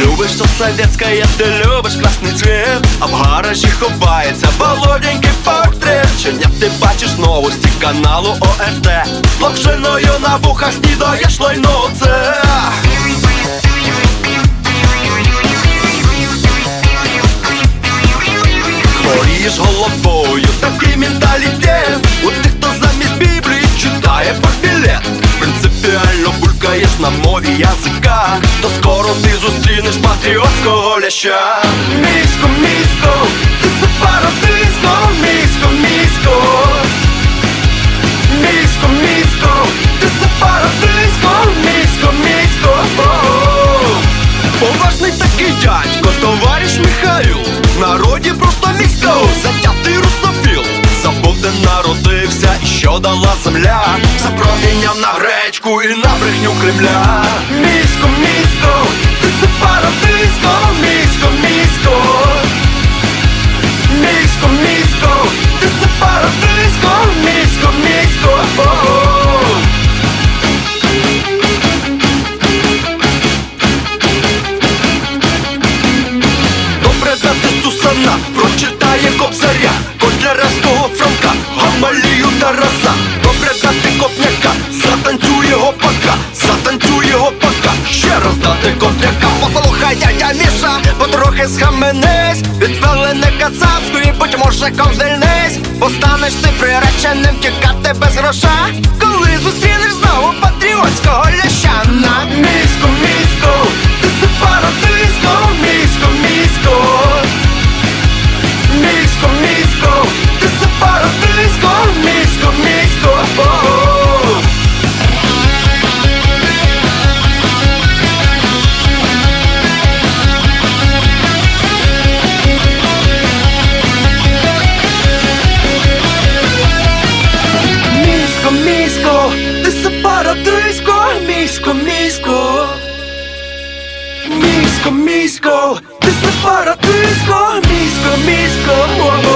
Любиш все советское, ти любиш красний цвет А в гаражі ховається володенький портрет Щодня ти бачиш новості каналу ОРТ. Локшиною на вухах снідаєш лайно. Це Хворієш головою, такий менталітет У тих, хто замість Біблії читає папілет Принципіально булькаєш на мові язика. То скоро ти зустрінеш патріотського ляща. Місько, місько, Де народився і що дала земля? За проміняв на гречку і на брехню Кремля. Місько, місько, ти сепаратистко Місько, місько Місько, місько, ти сепаратистко Місько, місько, о-о. Добре знати Стусана, прочитає кобзаря Послухай, дядя Міша, потрохи схаменись. Кацапську кацапської, будь може ковзельнись, Постанеш ти приреченим тікати без гроша Коли зустрінеш знову патріотського Місько, ти сепаратистко, місько, місько, мова